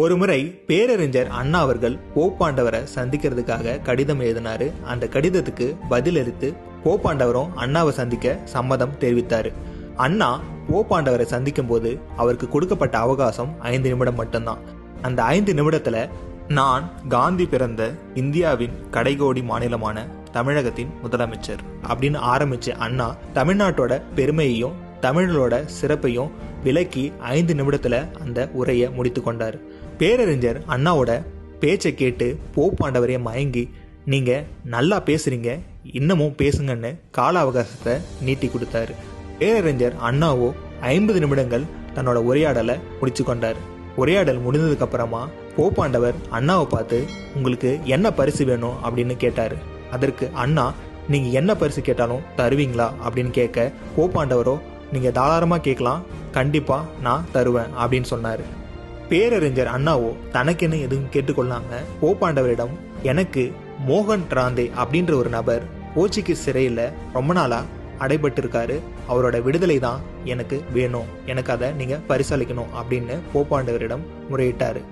ஒருமுறை பேரறிஞர் அண்ணா அவர்கள் போப்பாண்டவரை சந்திக்கிறதுக்காக கடிதம் எழுதினாரு. அந்த கடிதத்துக்கு பதிலளித்து போப்பாண்டவரும் அண்ணாவை சந்திக்க சம்மதம் தெரிவித்தாரு. அண்ணா போப்பாண்டவரை சந்திக்கும் போது அவருக்கு கொடுக்கப்பட்ட அவகாசம் ஐந்து நிமிடம் மட்டும்தான். அந்த ஐந்து நிமிடத்துல நான் காந்தி பிறந்த இந்தியாவின் கடைகோடி மாநிலமான தமிழகத்தின் முதலமைச்சர் அப்படின்னு ஆரம்பிச்ச அண்ணா தமிழ்நாட்டோட பெருமையையும் தமிழரோட சிறப்பையும் விளக்கி ஐந்து நிமிடத்துல அந்த உரையை முடித்து கொண்டார். பேரறிஞர் அண்ணாவோட பேச்சை கேட்டு போப்பாண்டவரையே மயங்கி நீங்க நல்லா பேசுறீங்க இன்னமும் பேசுங்கன்னு கால அவகாசத்தை நீட்டி கொடுத்தாரு பேரறிஞர் அண்ணாவோ ஐம்பது நிமிடங்கள் தன்னோட உரையாடலை முடிச்சு கொண்டார். உரையாடல் முடிந்ததுக்கு அப்புறமா போப்பாண்டவர் அண்ணாவை பார்த்து உங்களுக்கு என்ன பரிசு வேணும்? அப்படின்னு கேட்டார். அதற்கு அண்ணா நீங்க என்ன பரிசு கேட்டாலும் தருவீங்களா? அப்படின்னு கேட்க போப்பாண்டவரோ நீங்கள் தாராளமாக கேட்கலாம். கண்டிப்பாக நான் தருவேன் அப்படின்னு சொன்னார். பேரறிஞர் அண்ணாவோ தனக்கென்னு எதுவும் கேட்டுக்கொள்ளாம போப்பாண்டவரிடம் எனக்கு மோகன் ராந்தே அப்படின்ற ஒரு நபர் போர்ச்சுகீஸ் சிறையில் ரொம்ப நாளாக அடைபட்டிருக்காரு. அவரோட விடுதலை தான் எனக்கு வேணும். எனக்கு அதை நீங்கள் பரிசளிக்கணும் அப்படின்னு போப்பாண்டவரிடம் முறையிட்டாரு.